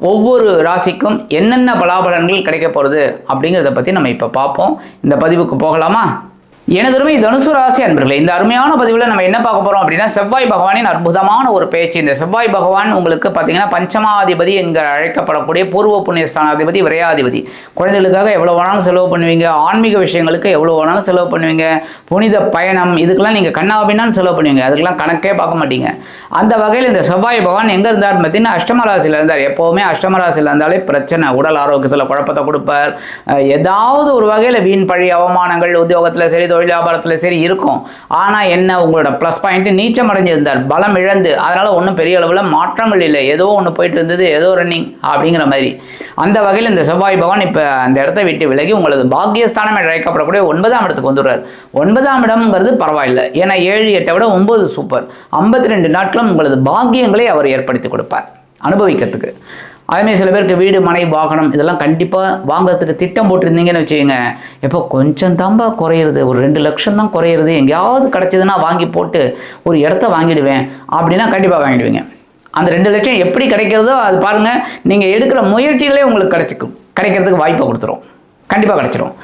ஒவ்வொரு ராசிக்கும் என்னென்ன பலாபலன்கள் கிடைக்க போகிறது அப்படிங்கிறத பற்றி நம்ம இப்போ பார்ப்போம். இந்த பதிவுக்கு போகலாமா? எனதருமை தனுசு ராசி அன்பர்களே இந்த அருமையான பதிவில் நம்ம என்ன பார்க்க போகிறோம் அப்படின்னா செவ்வாய் பகவானின் அற்புதமான ஒரு பேச்சு. இந்த செவ்வாய் பகவான் உங்களுக்கு பார்த்தீங்கன்னா பஞ்சமாதிபதி என்கிற அழைக்கப்படக்கூடிய பூர்வ புண்ணியஸ்தானாதிபதி விரையாதிபதி. குழந்தைகளுக்காக எவ்வளோ வேணாலும் செலவு பண்ணுவீங்க ஆன்மீக விஷயங்களுக்கு எவ்வளோ வேணாலும் செலவு பண்ணுவீங்க புனித பயணம் இதுக்கெல்லாம் நீங்கள் கண்ணாபின்னான்னு செலவு பண்ணுவீங்க அதுக்கெல்லாம் கணக்கே பார்க்க மாட்டீங்க. அந்த வகையில் இந்த செவ்வாய் பகவான் எங்கே இருந்தார் பார்த்தீங்கன்னா அஷ்டமராசியில் இருந்தார். எப்போவுமே அஷ்டமராசியில் இருந்தாலே பிரச்சனை. உடல் ஆரோக்கியத்தில் குழப்பத்தை கொடுப்பார். ஏதாவது ஒரு வகையில் வீண் பழி அவமானங்கள் உத்தியோகத்தில் சரி தொழில் வியாபாரத்தில் சரி இருக்கும். ஆனால் என்ன உங்களோட ப்ளஸ் பாயிண்ட்டு நீச்சம் அடைஞ்சிருந்தார் பலம் இழந்து அதனால் ஒன்றும் பெரிய அளவில் மாற்றங்கள் இல்லை. ஏதோ ஒன்று போயிட்டு இருந்தது ஏதோ ரன்னிங் அப்படிங்கிற மாதிரி. அந்த வகையில் இந்த செவ்வாய் பகவான் இப்போ அந்த இடத்த விட்டு விலகி உங்களது பாக்கியஸ்தானம் என்று அழைக்கப்படக்கூடிய ஒன்பதாம் இடத்துக்கு வந்துடுறார். ஒன்பதாம் இடம்ங்கிறது பரவாயில்லை. ஏன்னா ஏழு எட்டை விட ஒன்பது சூப்பர் ஐம்பத்தி ரெண்டு நாட்களும் உங்களது பாக்கியங்களை அவர் ஏற்படுத்தி கொடுப்பார். அனுபவிக்கிறதுக்கு. அதேமாதிரி சில பேருக்கு வீடு மனை வாகனம் இதெல்லாம் கண்டிப்பாக வாங்குறதுக்கு திட்டம் போட்டிருந்தீங்கன்னு வச்சுக்கோங்க. எப்போ கொஞ்சம் தாம்பா குறையிறது. ஒரு ரெண்டு லட்சம் தான் குறையிறது. எங்கேயாவது கிடச்சிதுன்னா வாங்கி போட்டு ஒரு இடத்த வாங்கிடுவேன் அப்படின்னா கண்டிப்பாக வாங்கிடுவீங்க. அந்த ரெண்டு லட்சம் எப்படி கிடைக்கிறதோ அது பாருங்கள் நீங்கள் எடுக்கிற முயற்சிகளே உங்களுக்கு கிடைச்சிக்கும். கிடைக்கிறதுக்கு வாய்ப்பை கொடுத்துரும். கண்டிப்பாக கிடைச்சிரும்.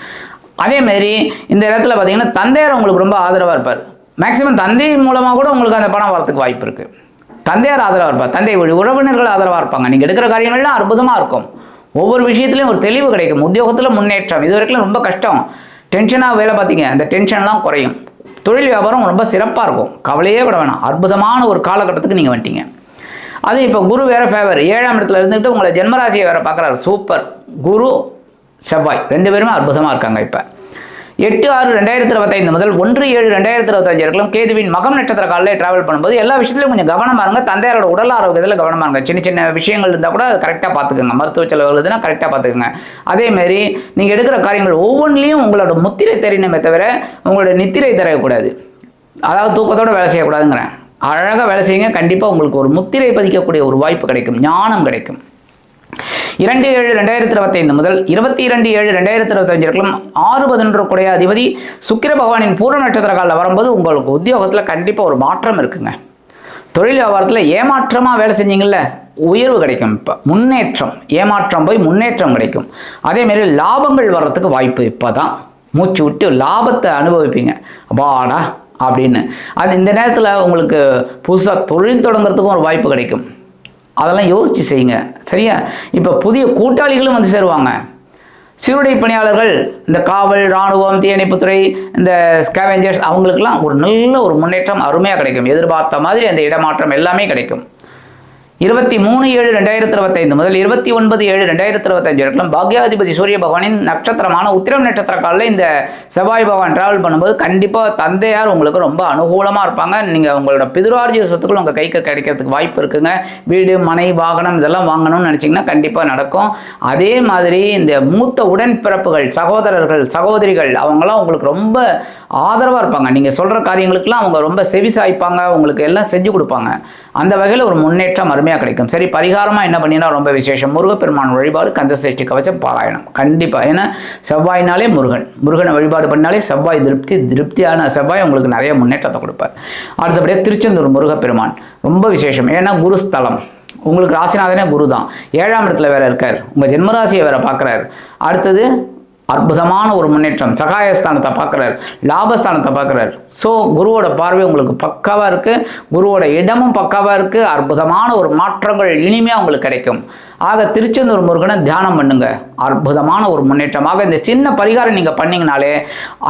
அதேமாரி இந்த இடத்துல பார்த்தீங்கன்னா தந்தையார் உங்களுக்கு ரொம்ப ஆதரவாக இருப்பார். மேக்ஸிமம் தந்தை மூலமாக கூட உங்களுக்கு அந்த பணம் வரத்துக்கு வாய்ப்பு இருக்குது தந்தையார் ஆதரவாக இருப்பார். தந்தை வழி உறவினர்கள் ஆதரவாக இருப்பாங்க. நீங்கள் எடுக்கிற காரியங்கள்லாம் அற்புதமாக இருக்கும். ஒவ்வொரு விஷயத்துலையும் ஒரு தெளிவு கிடைக்கும். உத்தியோகத்தில் முன்னேற்றம். இது வரைக்கும் ரொம்ப கஷ்டம். டென்ஷனாக வேலை பார்த்தீங்க அந்த டென்ஷன்லாம் குறையும். தொழில் வியாபாரம் ரொம்ப சிறப்பாக இருக்கும். கவலையே விட வேணாம். அற்புதமான ஒரு காலகட்டத்துக்கு நீங்கள் வந்துட்டீங்க. அது இப்போ குரு வேறு ஃபேவர் ஏழாம் இடத்துல இருந்துட்டு உங்களை ஜென்மராசியை வேறு பார்க்குறாரு சூப்பர். குரு செவ்வாய். ரெண்டு பேருமே அற்புதமாக இருக்காங்க இப்போ. எட்டு ஆறு ரெண்டாயிரத்தி இருபத்தைந்து முதல் ஒன்று ஏழு ரெண்டாயிரத்தி இருபத்தஞ்சு வரைக்கும் கேதுவின் மகம் நட்சத்திர காலையில் டிராவல் பண்ணும்போது எல்லா விஷயத்திலும் கொஞ்சம் கவனமாக இருங்க. தந்தையாரோட உடல் ஆரோக்கியத்தில் கவனமாக இருங்க. சின்ன சின்ன விஷயங்கள் இருந்தால் கூட கரெக்டாக பார்த்துக்கோங்க. மருத்துவ செலவுகள் இருந்தால் கரெக்டாக பார்த்துக்கோங்க. அதேமாரி நீங்கள் எடுக்கிற காரியங்கள் ஒவ்வொன்றிலையும் உங்களோட முத்திரை தெரியணுமே தவிர உங்களோட நித்திரை தரக்கூடாது அதாவது தூக்கத்தோடு வேலை செய்யக்கூடாதுங்கிறேன். அழகாக வேலை செய்யுங்க. கண்டிப்பாக உங்களுக்கு ஒரு முத்திரை பதிக்கக்கூடிய ஒரு வாய்ப்பு கிடைக்கும். ஞானம் கிடைக்கும். இரண்டு ஏழு ரெண்டாயிரத்தி இருபத்தைந்து முதல் இருபத்தி இரண்டு ஏழு ரெண்டாயிரத்தி இருபத்தஞ்சு வரைக்கும் ஆறு பதினொன்று குடைய அதிபதி சுக்கிர பகவானின் பூர்வ நட்சத்திர காலில் வரும்போது உங்களுக்கு உத்தியோகத்தில் கண்டிப்பாக ஒரு மாற்றம் இருக்குங்க. தொழில் வியாபாரத்தில் ஏமாற்றமாக வேலை செஞ்சீங்கல்ல உயர்வு கிடைக்கும். இப்போ முன்னேற்றம் ஏமாற்றம் போய் முன்னேற்றம் கிடைக்கும். அதேமாரி லாபங்கள் வர்றதுக்கு வாய்ப்பு இப்போ தான் மூச்சு விட்டு லாபத்தை அனுபவிப்பீங்க. அப்பாடா அப்படின்னு. அது இந்த நேரத்தில் உங்களுக்கு புதுசாக தொழில் தொடங்குறதுக்கும் ஒரு வாய்ப்பு கிடைக்கும். அதெல்லாம் யோசித்து செய்யுங்க. சரியா? இப்போ புதிய கூட்டாளிகளும் வந்து சேருவாங்க. சீருடை பணியாளர்கள் இந்த காவல் இராணுவம் தீயணைப்புத்துறை இந்த ஸ்கேவெஞ்சர்ஸ் அவங்களுக்கெல்லாம் ஒரு நல்ல ஒரு முன்னேற்றம் அருமையாக கிடைக்கும். எதிர்பார்த்த மாதிரி அந்த இடமாற்றம் எல்லாமே கிடைக்கும். இருபத்தி மூணு ஏழு ரெண்டாயிரத்தி இருபத்தைந்து முதல் இருபத்தி ஒன்பது ஏழு ரெண்டாயிரத்தி இருபத்தஞ்சு வரைக்கும் பாக்யாதிபதி சூரிய பகவானின் நட்சத்திரமான உத்திரம் நட்சத்திர காலில் இந்த செவ்வாய் பகவான் டிராவல் பண்ணும்போது கண்டிப்பாக தந்தையார் உங்களுக்கு ரொம்ப அனுகூலமாக இருப்பாங்க. நீங்கள் உங்களோட பிதுரார்ஜிய சொத்துக்கள் உங்கள் கைக்கு கிடைக்கிறதுக்கு வாய்ப்பு இருக்குங்க. வீடு மனை வாகனம் இதெல்லாம் வாங்கணும்னு நினச்சிங்கன்னா கண்டிப்பாக நடக்கும். அதே மாதிரி இந்த மூத்த உடன்பிறப்புகள் சகோதரர்கள் சகோதரிகள் அவங்களாம் உங்களுக்கு ரொம்ப ஆதரவாக இருப்பாங்க. நீங்கள் சொல்கிற காரியங்களுக்கெல்லாம் அவங்க ரொம்ப செவி சாய்ப்பாங்க. உங்களுக்கு எல்லாம் செஞ்சு கொடுப்பாங்க. அந்த வகையில் ஒரு முன்னேற்றம் அருமையாக கிடைக்கும். சரி பரிகாரமாக என்ன பண்ணினா ரொம்ப விசேஷம். முருகப்பெருமான் வழிபாடு கந்த சஷ்டி கவச்சம் பாராயணம். கண்டிப்பாக ஏன்னா செவ்வாய்னாலே முருகன். முருகனை வழிபாடு பண்ணாலே செவ்வாய் திருப்தி திருப்தியான செவ்வாய் உங்களுக்கு நிறைய முன்னேற்றத்தை கொடுப்பார். அடுத்தபடியாக திருச்செந்தூர் முருகப்பெருமான். ரொம்ப விசேஷம். ஏன்னா குருஸ்தலம். உங்களுக்கு ராசிநாதனே குரு தான் ஏழாம் இடத்துல வேற இருக்கார். உங்கள் ஜென்மராசியை வேற பார்க்குறாரு. அடுத்தது அற்புதமான ஒரு முன்னேற்றம். சகாயஸ்தானத்தை பார்க்குறாரு. லாபஸ்தானத்தை பார்க்குறாரு. ஸோ குருவோட பார்வை உங்களுக்கு பக்காவாக இருக்குது குருவோட இடமும் பக்காவாக இருக்குது அற்புதமான ஒரு மாற்றங்கள் இனிமையாக உங்களுக்கு கிடைக்கும். ஆக திருச்செந்தூர் முருகனை தியானம் பண்ணுங்க. அற்புதமான ஒரு முன்னேற்றமாக இந்த சின்ன பரிகாரம் நீங்கள் பண்ணீங்கனாலே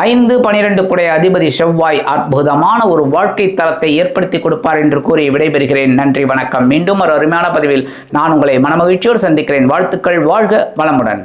ஐந்து பனிரெண்டு குடைய அதிபதி செவ்வாய் அற்புதமான ஒரு வாழ்க்கை தரத்தை ஏற்படுத்தி கொடுப்பார் என்று கூறி விடைபெறுகிறேன். நன்றி வணக்கம். மீண்டும் ஒரு அருமையான பதிவில் நான் உங்களை மனமகிழ்ச்சியோடு சந்திக்கிறேன். வாழ்த்துக்கள். வாழ்க வளமுடன்.